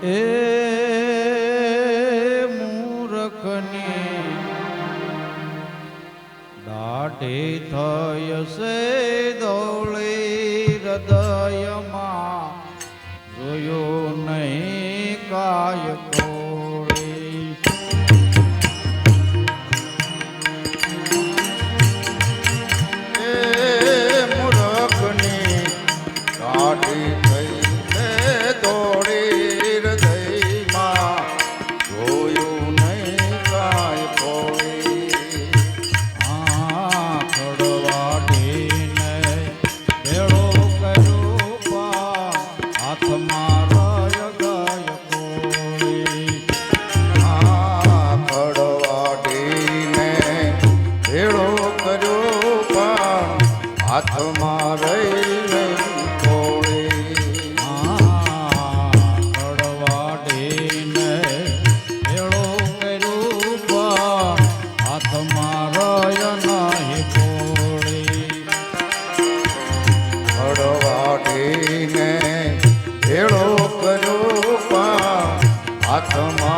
એ મૂરખની દાઢી થયશે દોળી હૃદયમાં જોયો નહીં કાય હાથમાં રહી કોળે કડવાડીને એળો કર્યું પા હાથમાં રય નહીં કોળે. કડવાડીને એળો કર્યું પા હાથમાં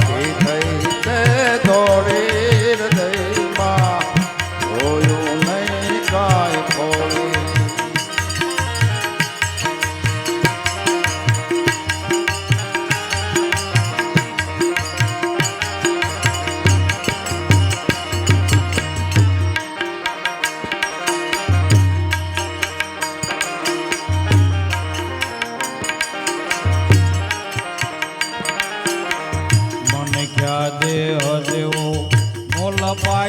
对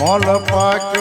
মল পাকে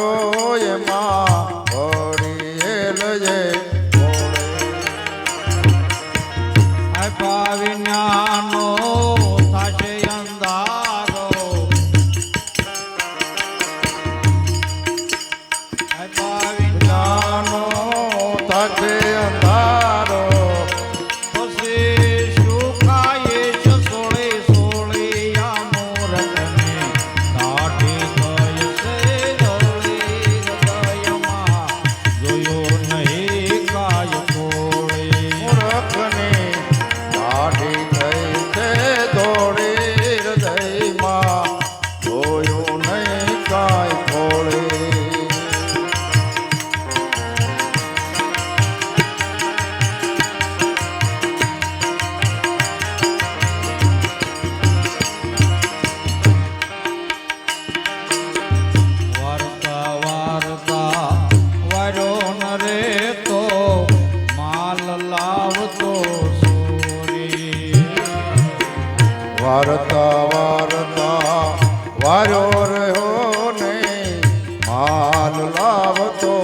રે તો માલ લાવતો સોરી વારતા વારતા વાર્યો રહ્યો ને માલ લાવતો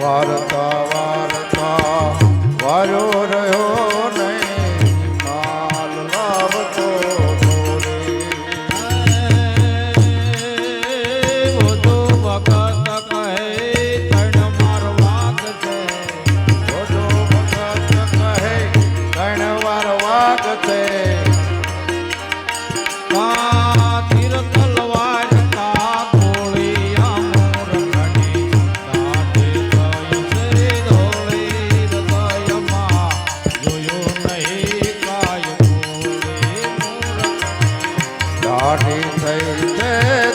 વારતા રાણી થઈ છે